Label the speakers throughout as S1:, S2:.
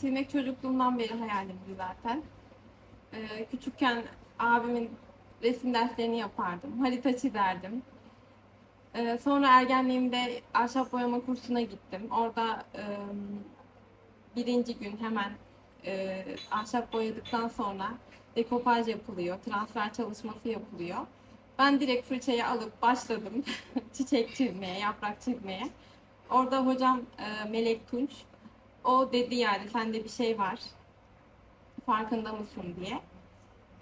S1: Çizmek çocukluğumdan beri hayalimdi zaten. Ee, küçükken abimin resim derslerini yapardım. Harita çizerdim. Ee, sonra ergenliğimde ahşap boyama kursuna gittim. Orada e, birinci gün hemen e, ahşap boyadıktan sonra dekopaj yapılıyor, transfer çalışması yapılıyor. Ben direkt fırçayı alıp başladım çiçek çizmeye, yaprak çizmeye. Orada hocam e, Melek Tunç, o dedi yani sende bir şey var, farkında mısın diye.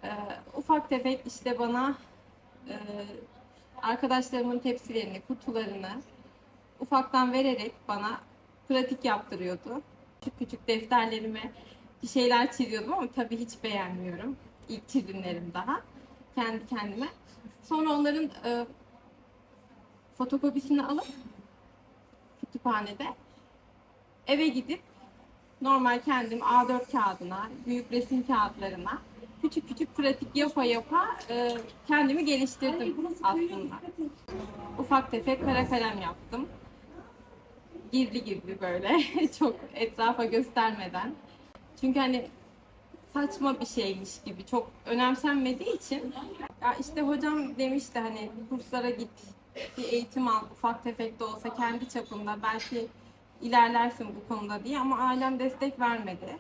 S1: E, ufak tefek işte bana e, arkadaşlarımın tepsilerini, kutularını ufaktan vererek bana pratik yaptırıyordu. Küçük küçük defterlerime bir şeyler çiziyordum ama tabii hiç beğenmiyorum. İlk çizimlerim daha kendi kendime. Sonra onların e, fotokopisini alıp kütüphanede eve gidip normal kendim A4 kağıdına, büyük resim kağıtlarına küçük küçük pratik yapa yapa e, kendimi geliştirdim aslında. Ufak tefek kara kalem yaptım. Gizli gizli böyle çok etrafa göstermeden. Çünkü hani saçma bir şeymiş gibi çok önemsenmediği için ya işte hocam demişti hani kurslara git bir eğitim al ufak tefek de olsa kendi çapında belki ilerlersin bu konuda diye ama ailem destek vermedi.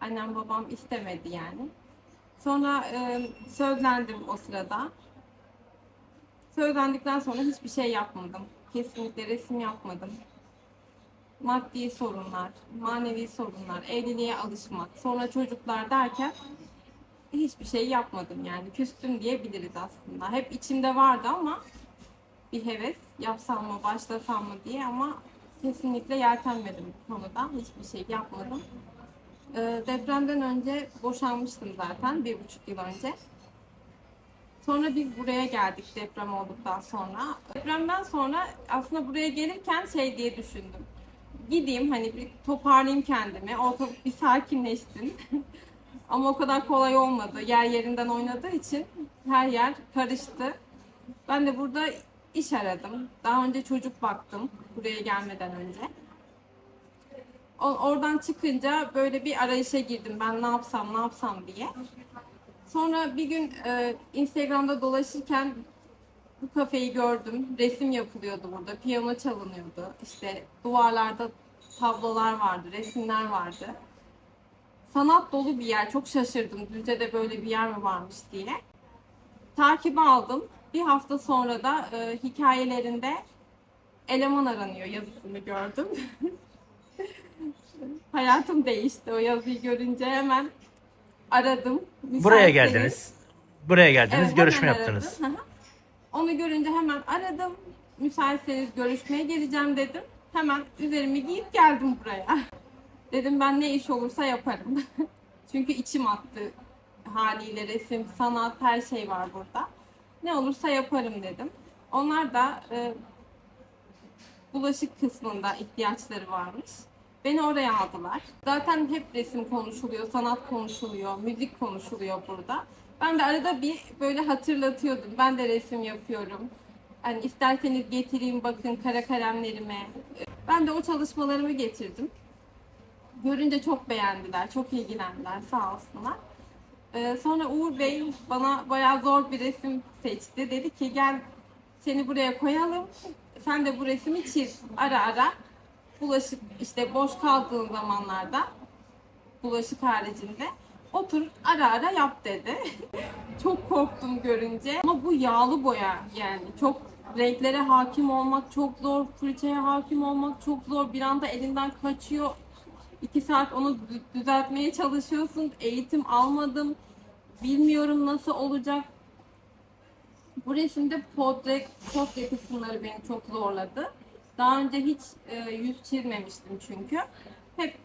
S1: Annem babam istemedi yani. Sonra e, sözlendim o sırada. Sözlendikten sonra hiçbir şey yapmadım. Kesinlikle resim yapmadım. Maddi sorunlar, manevi sorunlar, evliliğe alışmak, sonra çocuklar derken hiçbir şey yapmadım yani. Küstüm diyebiliriz aslında. Hep içimde vardı ama bir heves yapsam mı, başlasam mı diye ama kesinlikle yeltenmedim konuda. Hiçbir şey yapmadım. Ee, depremden önce boşanmıştım zaten bir buçuk yıl önce. Sonra biz buraya geldik deprem olduktan sonra. Depremden sonra aslında buraya gelirken şey diye düşündüm. Gideyim hani bir toparlayayım kendimi. Ortalık bir sakinleşsin. Ama o kadar kolay olmadı. Yer yerinden oynadığı için her yer karıştı. Ben de burada iş aradım. Daha önce çocuk baktım buraya gelmeden önce. Oradan çıkınca böyle bir arayışa girdim. Ben ne yapsam ne yapsam diye. Sonra bir gün e, Instagram'da dolaşırken bu kafeyi gördüm. Resim yapılıyordu burada. Piyano çalınıyordu. İşte duvarlarda tablolar vardı, resimler vardı. Sanat dolu bir yer. Çok şaşırdım. Düzce'de böyle bir yer mi varmış diye. Takibi aldım. Bir hafta sonra da e, hikayelerinde eleman aranıyor yazısını gördüm. Hayatım değişti o yazıyı görünce hemen aradım.
S2: Buraya
S1: Müsaitseniz-
S2: geldiniz. Buraya geldiniz,
S1: Evet,
S2: görüşme
S1: hemen
S2: yaptınız.
S1: aradım. Hı hı. Onu görünce hemen aradım. Müsaitseniz görüşmeye geleceğim dedim. Hemen üzerimi giyip geldim buraya. Dedim ben ne iş olursa yaparım. Çünkü içim attı haliyle resim, sanat her şey var burada. Ne olursa yaparım dedim. Onlar da e, bulaşık kısmında ihtiyaçları varmış. Beni oraya aldılar. Zaten hep resim konuşuluyor, sanat konuşuluyor, müzik konuşuluyor burada. Ben de arada bir böyle hatırlatıyordum. Ben de resim yapıyorum. Hani isterseniz getireyim bakın kara kalemlerime. Ben de o çalışmalarımı getirdim. Görünce çok beğendiler, çok ilgilendiler sağ olsunlar. Ee, sonra Uğur Bey bana bayağı zor bir resim seçti. Dedi ki gel seni buraya koyalım. Sen de bu resmi çiz ara ara. Bulaşık işte boş kaldığın zamanlarda bulaşık haricinde otur ara ara yap dedi. çok korktum görünce. Ama bu yağlı boya yani çok renklere hakim olmak çok zor, fırçaya hakim olmak çok zor. Bir anda elinden kaçıyor. İki saat onu dü- düzeltmeye çalışıyorsun. Eğitim almadım. Bilmiyorum nasıl olacak. Bu resimde portre, portre kısımları beni çok zorladı. Daha önce hiç e, yüz çizmemiştim çünkü. Hep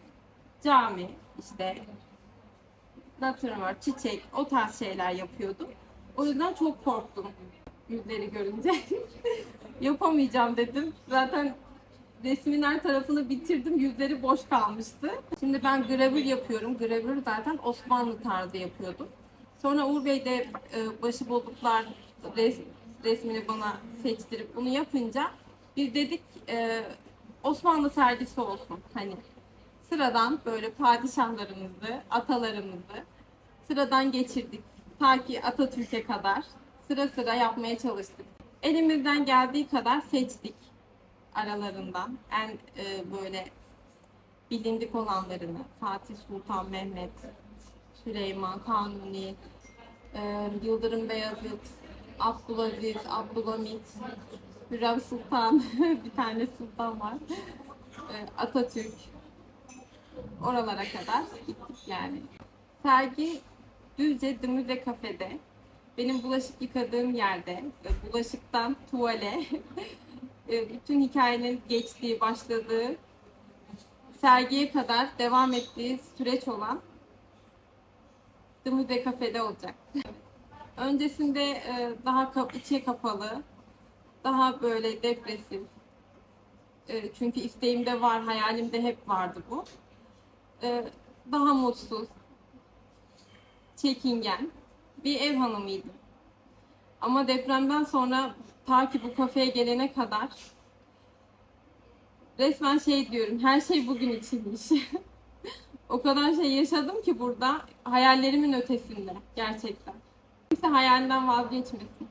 S1: cami, işte natürmort, çiçek, o tarz şeyler yapıyordum. O yüzden çok korktum yüzleri görünce. Yapamayacağım dedim. Zaten resmin her tarafını bitirdim. Yüzleri boş kalmıştı. Şimdi ben gravür yapıyorum. Gravür zaten Osmanlı tarzı yapıyordum. Sonra Uğur Bey de e, başı bozuklar res- resmini bana seçtirip bunu yapınca biz dedik e, Osmanlı sergisi olsun. Hani sıradan böyle padişahlarımızı, atalarımızı sıradan geçirdik. Ta ki Atatürk'e kadar sıra sıra yapmaya çalıştık. Elimizden geldiği kadar seçtik aralarından. En e, böyle bilindik olanlarını. Fatih Sultan Mehmet, Süleyman, Kanuni, e, Yıldırım Beyazıt, Abdülaziz, Abdülhamit, Hürrem Sultan, bir tane sultan var. E, Atatürk. Oralara kadar gittik yani. Sergi Düzce Müze Kafede. Benim bulaşık yıkadığım yerde, bulaşıktan tuvale, bütün hikayenin geçtiği, başladığı, sergiye kadar devam ettiği süreç olan The Müze Kafede olacak. Öncesinde e, daha içe kapalı, daha böyle depresif. E, Çünkü isteğimde var, hayalimde hep vardı bu. E, Daha mutsuz, çekingen bir ev hanımıydım. Ama depremden sonra ta ki bu kafeye gelene kadar resmen şey diyorum, her şey bugün içinmiş. o kadar şey yaşadım ki burada hayallerimin ötesinde gerçekten. Kimse hayalinden vazgeçmesin.